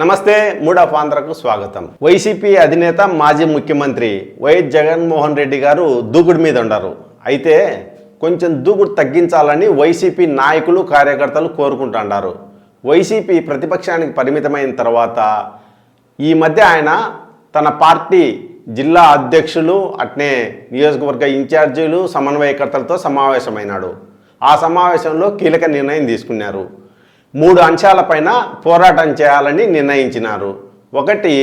నమస్తే మూడవ ఆంధ్రకు స్వాగతం. వైసీపీ అధినేత మాజీ ముఖ్యమంత్రి వైఎస్ జగన్మోహన్ రెడ్డి గారు దూకుడు మీద ఉన్నారు. అయితే కొంచెం దూకుడు తగ్గించాలని వైసీపీ నాయకులు కార్యకర్తలు కోరుకుంటున్నారు. వైసీపీ ప్రతిపక్షానికి పరిమితమైన తర్వాత ఈ మధ్య ఆయన తన పార్టీ జిల్లా అధ్యక్షులు అట్నే నియోజకవర్గ ఇన్ఛార్జీలు సమన్వయకర్తలతో సమావేశమైనాడు. ఆ సమావేశంలో కీలక నిర్ణయం తీసుకున్నారు. మూడు అంశాలపైన పోరాటం చేయాలని నిర్ణయించినారు. ఒకటి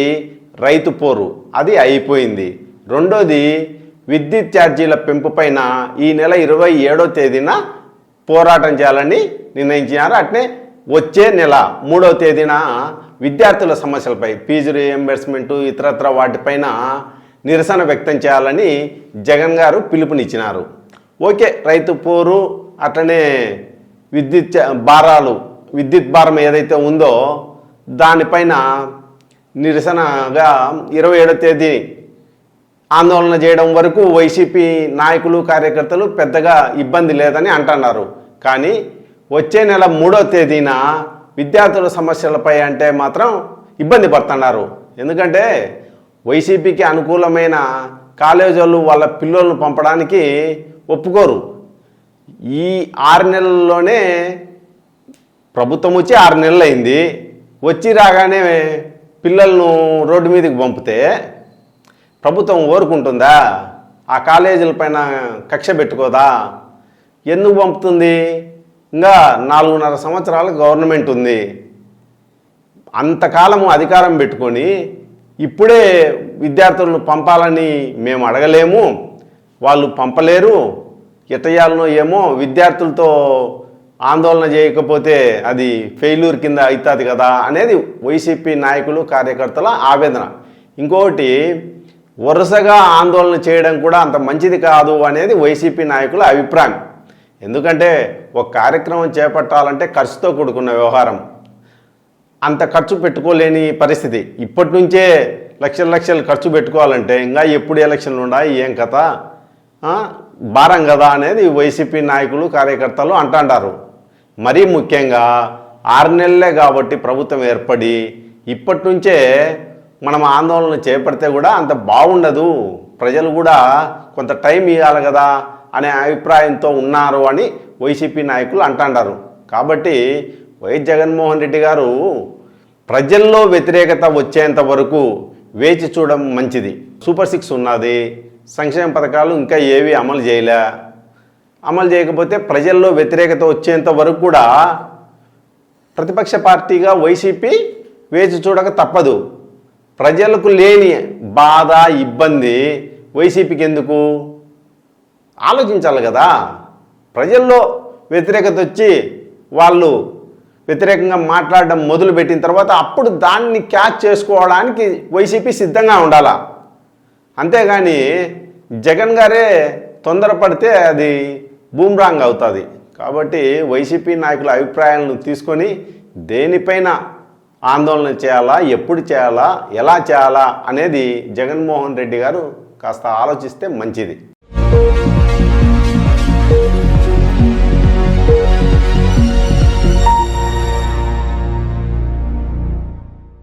రైతు పోరు. అది అయిపోయింది. రెండోది విద్యుత్ ఛార్జీల పెంపుపైన ఈ నెల ఇరవై ఏడో తేదీన పోరాటం చేయాలని నిర్ణయించినారు. అట్నే వచ్చే నెల మూడవ తేదీన విద్యార్థుల సమస్యలపై ఫీజు రియంబర్స్మెంటు ఇతరత్ర వాటిపైన నిరసన వ్యక్తం చేయాలని జగన్ గారు పిలుపునిచ్చినారు. ఓకే రైతు పోరు అట్లనే విద్యుత్ భారాలు విద్యుత్ భారం ఏదైతే ఉందో దానిపైన నిరసనగా ఇరవై ఏడో తేదీ ఆందోళన చేయడం వరకు వైసీపీ నాయకులు కార్యకర్తలు పెద్దగా ఇబ్బంది లేదని అంటున్నారు. కానీ వచ్చే నెల మూడో తేదీన విద్యార్థుల సమస్యలపై అంటే మాత్రం ఇబ్బంది పడుతున్నారు. ఎందుకంటే వైసీపీకి అనుకూలమైన కాలేజీలు వాళ్ళ పిల్లలను పంపడానికి ఒప్పుకోరు. ఈ ఆరు నెలల్లోనే ప్రభుత్వం వచ్చి ఆరు నెలలు అయింది వచ్చి రాగానే పిల్లలను రోడ్డు మీదకి పంపితే ప్రభుత్వం ఓరుకుంటుందా ఆ కాలేజీల పైన కక్ష పెట్టుకోదా? ఎందుకు పంపుతుంది? ఇంకా నాలుగున్నర సంవత్సరాలు గవర్నమెంట్ ఉంది. అంతకాలము అధికారం పెట్టుకొని ఇప్పుడే విద్యార్థులను పంపాలని మేము అడగలేము. వాళ్ళు పంపలేరు. ఎట్టయాలనో ఏమో విద్యార్థులతో ఆందోళన చేయకపోతే అది ఫెయిల్యూర్ కింద అవుతుంది కదా అనేది వైసీపీ నాయకులు కార్యకర్తల ఆవేదన. ఇంకొకటి వరుసగా ఆందోళన చేయడం కూడా అంత మంచిది కాదు అనేది వైసీపీ నాయకుల అభిప్రాయం. ఎందుకంటే ఒక కార్యక్రమం చేపట్టాలంటే ఖర్చుతో కూడుకున్న వ్యవహారం. అంత ఖర్చు పెట్టుకోలేని పరిస్థితి. ఇప్పటి నుంచే లక్షల లక్షలు ఖర్చు పెట్టుకోవాలంటే ఇంకా ఎప్పుడు ఎలక్షన్లు ఉన్నాయి ఏం కథ? భారం కదా అనేది వైసీపీ నాయకులు కార్యకర్తలు అంటాంటారు మరీ ముఖ్యంగా ఆరు నెలలే కాబట్టి ప్రభుత్వం ఏర్పడి ఇప్పటి నుంచే మనం ఆందోళన చేపడితే కూడా అంత బాగుండదు. ప్రజలు కూడా కొంత టైం ఇవ్వాలి కదా అనే అభిప్రాయంతో ఉన్నారు అని వైసీపీ నాయకులు అంటారు కాబట్టి వైఎస్ జగన్మోహన్ రెడ్డి గారు ప్రజల్లో వ్యతిరేకత వచ్చేంత వరకు వేచి చూడడం మంచిది. సూపర్ సిక్స్ ఉన్నది. సంక్షేమ పథకాలు ఇంకా ఏవి అమలు చేయలే. అమలు చేయకపోతే ప్రజల్లో వ్యతిరేకత వచ్చేంత వరకు కూడా ప్రతిపక్ష పార్టీగా వైసీపీ వేచి చూడక తప్పదు. ప్రజలకు లేని బాధ ఇబ్బంది వైసీపీకి ఎందుకు? ఆలోచించాలి కదా. ప్రజల్లో వ్యతిరేకత వచ్చి వాళ్ళు వ్యతిరేకంగా మాట్లాడడం మొదలుపెట్టిన తర్వాత అప్పుడు దాన్ని క్యాచ్ చేసుకోవడానికి వైసీపీ సిద్ధంగా ఉండాలా? అంతేగాని జగన్ గారే తొందరపడితే అది బూమ్రాంగ్ అవుతుంది. కాబట్టి వైసీపీ నాయకుల అభిప్రాయాలను తీసుకొని దేనిపైన ఆందోళన చేయాలా ఎప్పుడు చేయాలా ఎలా చేయాలా అనేది జగన్మోహన్ రెడ్డి గారు కాస్త ఆలోచిస్తే మంచిది.